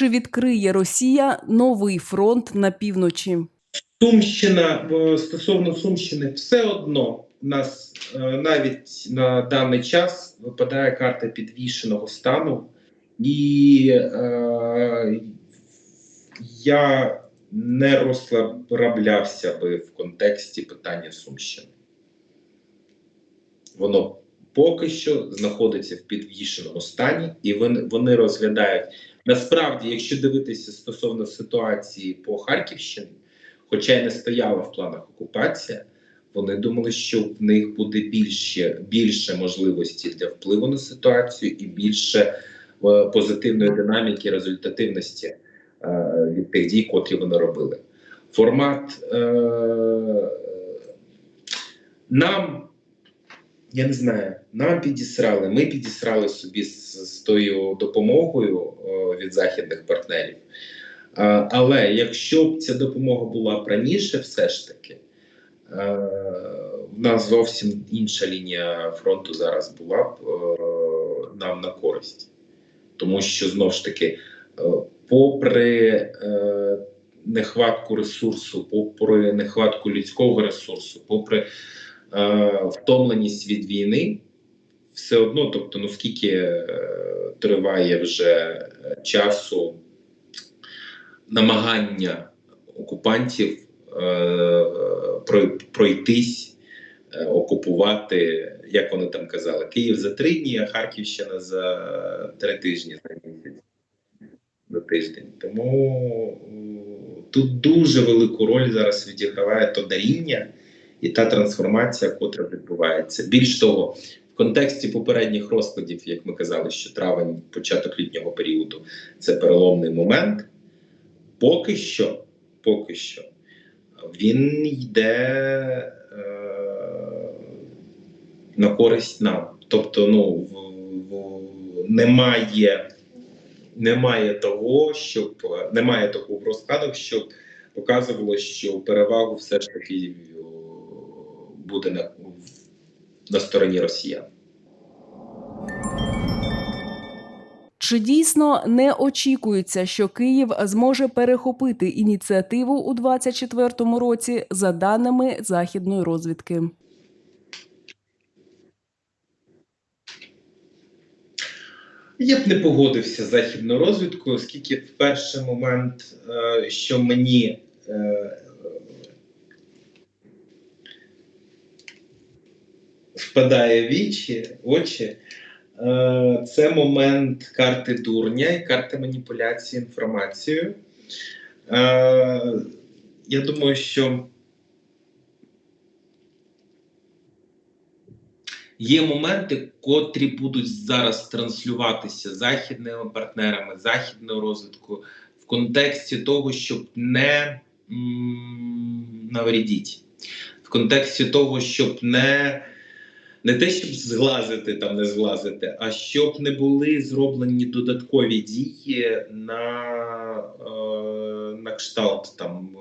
Чи відкриє Росія новий фронт на півночі? Сумщина стосовно Сумщини, все одно нас е, навіть на даний час випадає карта підвішеного стану, і е, я не розслаблявся би в контексті питання Сумщини. Воно поки що знаходиться в підвішеному стані, і вони, розглядають насправді, якщо дивитися стосовно ситуації по Харківщині, хоча й не стояла в планах окупація, вони думали, що в них буде більше, більше можливості для впливу на ситуацію і більше е, позитивної динаміки, результативності е, від тих дій, котрі вони робили. Формат е, нам, я не знаю, нам підісрали, ми підісрали собі з, з тою допомогою е, від західних партнерів. Е, але якщо б ця допомога була б раніше, все ж таки, е, в нас зовсім інша лінія фронту зараз була б е, нам на користь. Тому що знову ж таки, попри е, нехватку ресурсу, попри нехватку людського ресурсу, попри е, втомленість від війни, все одно, тобто, ну скільки е, триває вже е, часу намагання окупантів е, пройтись, е, окупувати, як вони там казали, Київ за три дні, а Харківщина за три тижні за місяць. За тиждень. Тому тут дуже велику роль зараз відіграває то даріння і та трансформація, котра відбувається. Більш того, в контексті попередніх розкладів, як ми казали, що травень, початок літнього періоду це переломний момент. Поки що, поки що, він йде е, на користь нам. Тобто, ну, в, в, немає, немає того, щоб немає такого розкладу, щоб показувало, що перевагу все ж таки буде на, на стороні росіян. Чи дійсно не очікується, що Київ зможе перехопити ініціативу у 2024 році за даними західної розвідки? Я б не погодився з західною розвідкою, оскільки в перший момент, е, що мені впадає в вічі, очі, е, це момент карти дурня і карти маніпуляції інформацією. Е, я думаю, що Є моменти, котрі будуть зараз транслюватися західними партнерами, західною розвідкою в контексті того, щоб не навредіть, в контексті того, щоб не, не те, щоб зглазити там, не зглазити, а щоб не були зроблені додаткові дії на, е, на кшталт там е,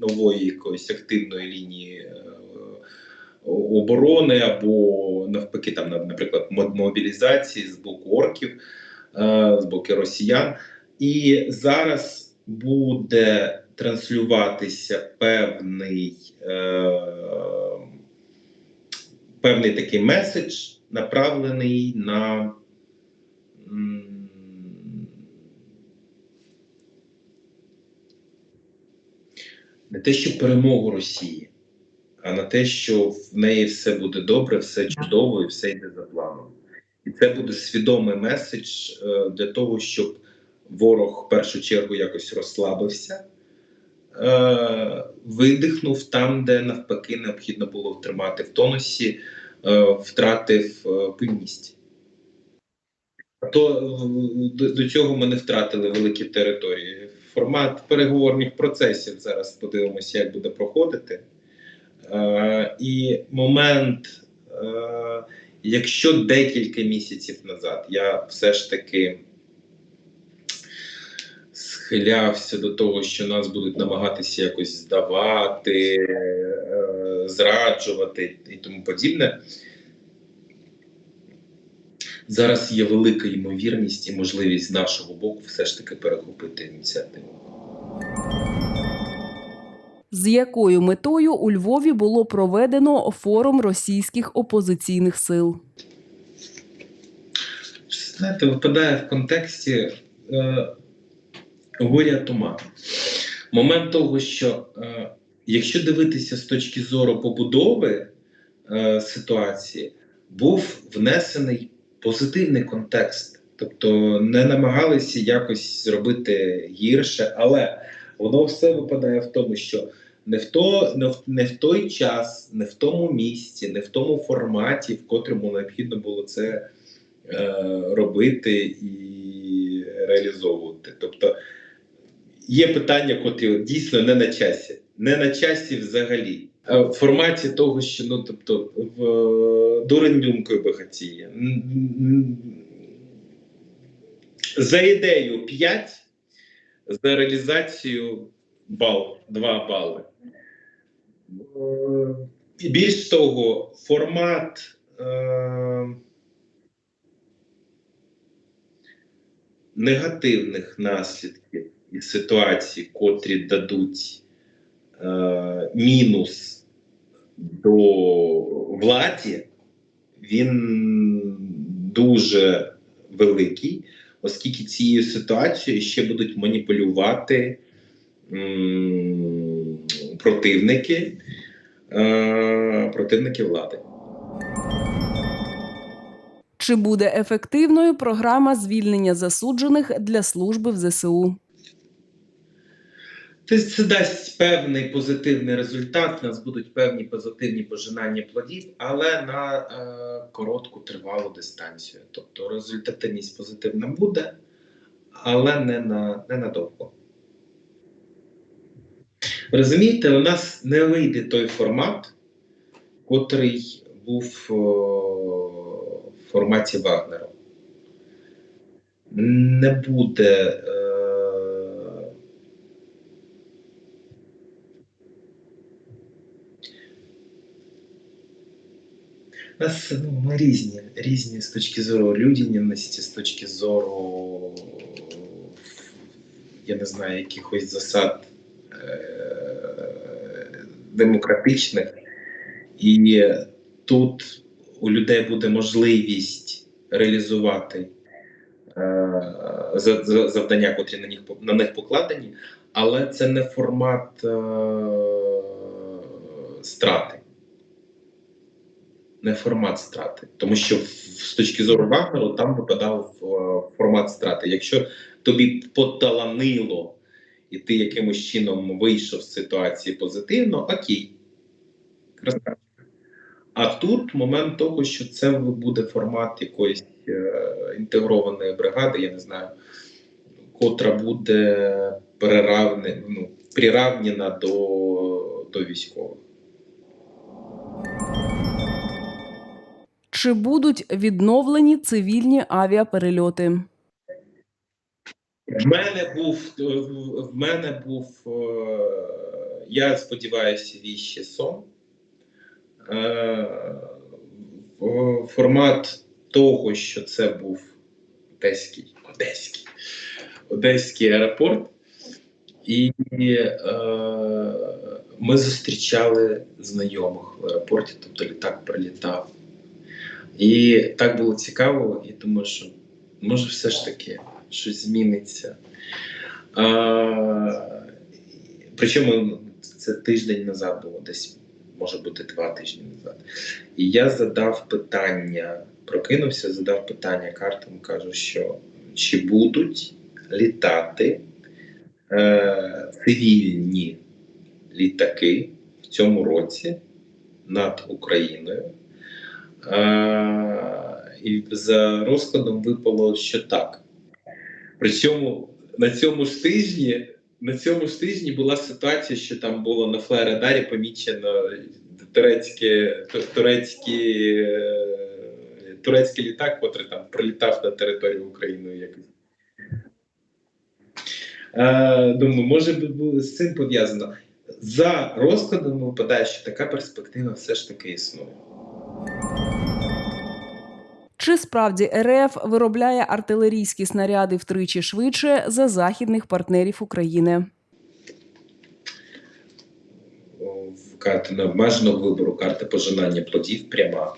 нової якоїсь активної лінії. е, оборони або навпаки, там, наприклад, мобілізації з боку орків, е, з боку росіян. І зараз буде транслюватися певний, е, певний такий меседж, направлений на. Не те, що перемогу Росії, а на те, що в неї все буде добре, все чудово і все йде за планом. І це буде свідомий меседж е, для того, щоб ворог в першу чергу якось розслабився, е, видихнув там, де навпаки необхідно було втримати в тонусі, е, втратив е, пильність. То до, цього ми не втратили великі території. Формат переговорних процесів зараз подивимося, як буде проходити. І момент, якщо декілька місяців назад я все ж таки схилявся до того, що нас будуть намагатися якось здавати, е, зраджувати і тому подібне, зараз є велика ймовірність і можливість з нашого боку все ж таки перехопити ініціативу. З якою метою у Львові було проведено форум російських опозиційних сил? Знаєте, випадає в контексті е, горя тума. Момент того, що е, якщо дивитися з точки зору побудови е, ситуації, був внесений позитивний контекст. Тобто не намагалися якось зробити гірше, але воно все випадає в тому, що не в, то, не, в, не в той час, не в тому місці, не в тому форматі, в котрому необхідно було це е, робити і реалізовувати. Тобто є питання, котрі дійсно не на часі, не на часі взагалі. Е, В форматі того, що ну тобто в е, дурень думкою багатіє. За ідею 5, за реалізацію бал, 2 бали. І більш того, формат. Е, негативних наслідків і ситуацій, котрі дадуть е, мінус до владі, він дуже великий, оскільки цією ситуацією ще будуть маніпулювати м, противники, е, противники влади. Чи буде ефективною програма звільнення засуджених для служби в ЗСУ? Це дасть певний позитивний результат. У нас будуть певні позитивні пожинання плодів, але на е, коротку тривалу дистанцію. Тобто результативність позитивна буде, але не на не надовго. Розумієте, у нас не вийде той формат, котрий був о, в форматі Вагнера. Не буде. Е, нас ну, ми різні, різні з точки зору людяності, з точки зору, я не знаю, якихось засад е- демократичних. І тут у людей буде можливість реалізувати е- за- за- завдання, котрі на них, на них покладені, але це не формат е- страти не формат страти, тому що з точки зору Вагнеру там випадав е, формат страти. Якщо тобі поталанило, і ти якимось чином вийшов з ситуації позитивно, окей. Красавчик. А тут момент того, що це буде формат якоїсь е, інтегрованої бригади, я не знаю, котра буде ну, приравнена до, до військових. Чи будуть відновлені цивільні авіаперельоти? В мене був в мене був, е, я сподіваюся, віщий сон. Е, Формат того, що це був одеський, одеський, одеський аеропорт, і е, ми зустрічали знайомих в аеропорті, тобто літак прилітав. І так було цікаво, і думаю, що може все ж таки щось зміниться. А, причому це тиждень назад було, десь може бути два тижні назад. І я задав питання, прокинувся, задав питання картам, кажу, що чи будуть літати е, цивільні літаки в цьому році над Україною. Е, і за розкладом випало, що так. Причому на цьому ж тижні, на цьому ж тижні була ситуація, що там було на флай-радарі помічено турецьке, ту- турецькі, е, турецький літак, котрий там прилітав на територію України якось. Е, думаю, може би з цим пов'язано. За розкладом випадає, що така перспектива все ж таки існує. Чи справді РФ виробляє артилерійські снаряди втричі швидше за західних партнерів України? карти необмеженого вибору, карти пожинання плодів пряма.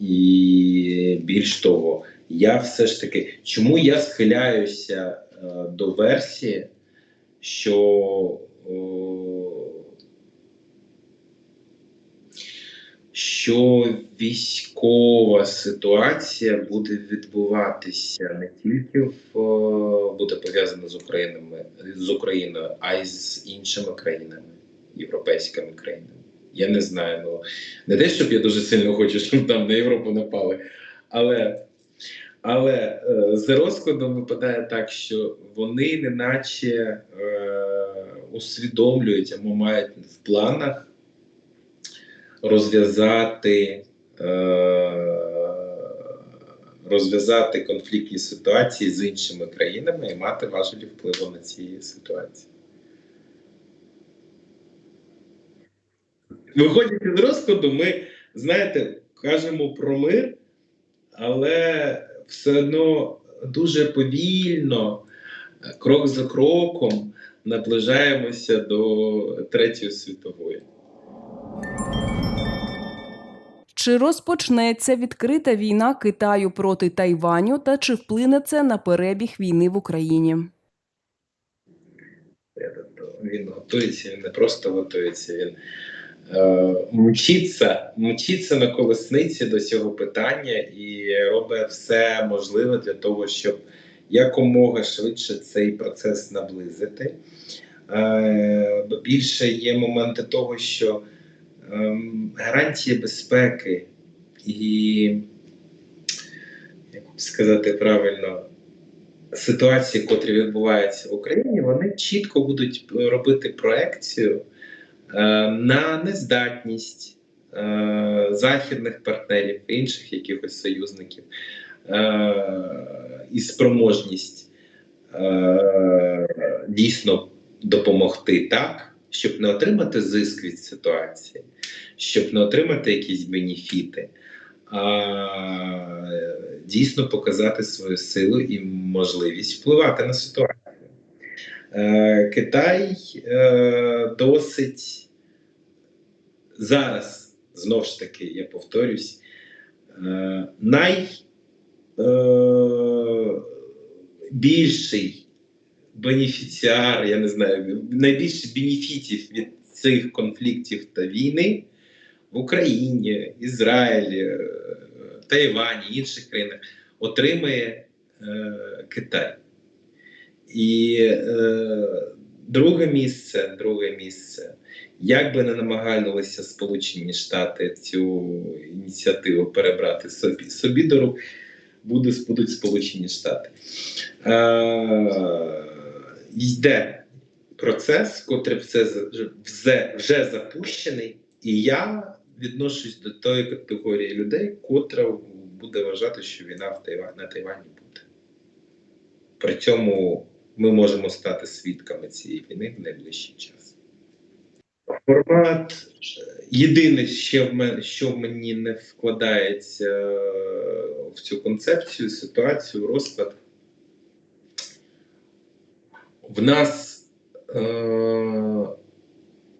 І більш того, я все ж таки, чому я схиляюся е, до версії, що о, що військова ситуація буде відбуватися не тільки в е, буде пов'язана з Українами з Україною, а й з іншими країнами, європейськими країнами. Я не знаю, ну не те, щоб я дуже сильно хочу, щоб там на Європу напали, але але е, за розкладом випадає так, що вони неначе е, усвідомлюють або мають в планах розв'язати розв'язати конфліктні ситуації з іншими країнами і мати важелі впливу на ці ситуації. Виходячи з розкладу, ми, знаєте, кажемо про мир, але все одно дуже повільно, крок за кроком, наближаємося до Третьої світової. Чи розпочнеться відкрита війна Китаю проти Тайваню та чи вплине це на перебіг війни в Україні? Він готується, він не просто готується, він е, мчиться, мчиться на колесниці до цього питання і робить все можливе для того, щоб якомога швидше цей процес наблизити. Е, більше є моменти того, що гарантії безпеки і, як сказати правильно, ситуації, котрі відбуваються в Україні, вони чітко будуть робити проекцію е, на нездатність е, західних партнерів, інших якихось союзників е, і спроможність е, дійсно допомогти так, щоб не отримати зиск від ситуації, щоб не отримати якісь бенефіти, а дійсно показати свою силу і можливість впливати на ситуацію. Е, Китай е, досить зараз, знову ж таки, я повторюсь, е, бенефіціар, я не знаю, найбільше бенефітів від цих конфліктів та війни в Україні, Ізраїлі, е, Тайвані, інших країнах отримає е, Китай. І е, друге місце, друге місце, як би не намагалися Сполучені Штати цю ініціативу перебрати собі, собі до рук, будуть Сполучені Штати. Е, йде процес, котрий вже, вже запущений, і я відношусь до тої категорії людей, котра буде вважати, що війна в Тайвані, на Тайвані буде. При цьому ми можемо стати свідками цієї війни в найближчий час. Формат єдине, що в мене, що в мені не вкладається в цю концепцію, ситуацію, розклад. В нас е-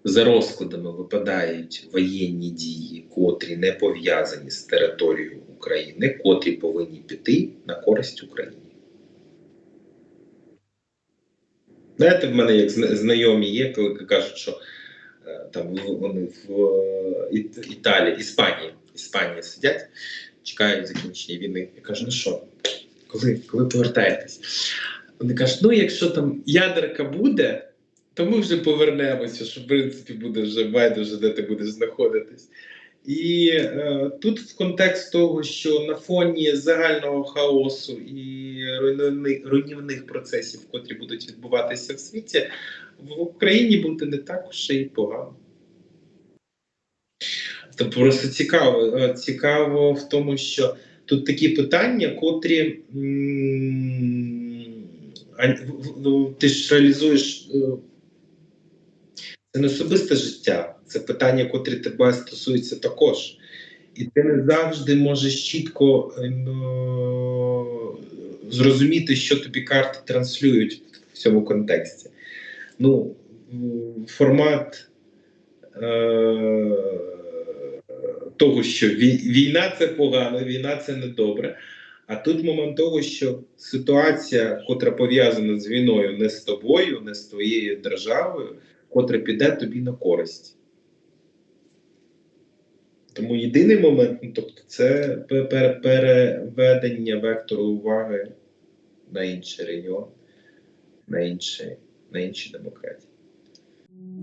за розкладами випадають воєнні дії, котрі не пов'язані з територією України, котрі повинні піти на користь Україні. Знаєте, в мене як знайомі є, коли кажуть, що е, там вони в е, Італії, Іспанії, Іспанії сидять, чекають закінчення війни. Я кажу, ну що, коли, коли повертаєтесь? Вони кажуть, ну якщо там ядерка буде то ми вже повернемося, що в принципі буде вже байдуже, де ти будеш знаходитись. І е, тут в контекст того, що на фоні загального хаосу і руйнівних, руйнівних процесів, котрі будуть відбуватися в світі, в Україні буде не так уж і погано. Тобто просто цікаво, е, цікаво в тому, що тут такі питання, котрі м ти ж реалізуєш. Е, це не особисте життя, це питання, котрі тебе стосуються також. і ти не завжди можеш чітко е, ну, зрозуміти, що тобі карти транслюють в цьому контексті. Ну, формат е, того, що війна це погано, війна це недобре. А тут момент того, що ситуація, котра пов'язана з війною, не з тобою, не з твоєю державою, котра піде тобі на користь. Тому єдиний момент, ну, тобто, це пе- пе- переведення вектору уваги на інший регіон, на інші, на інші демократії.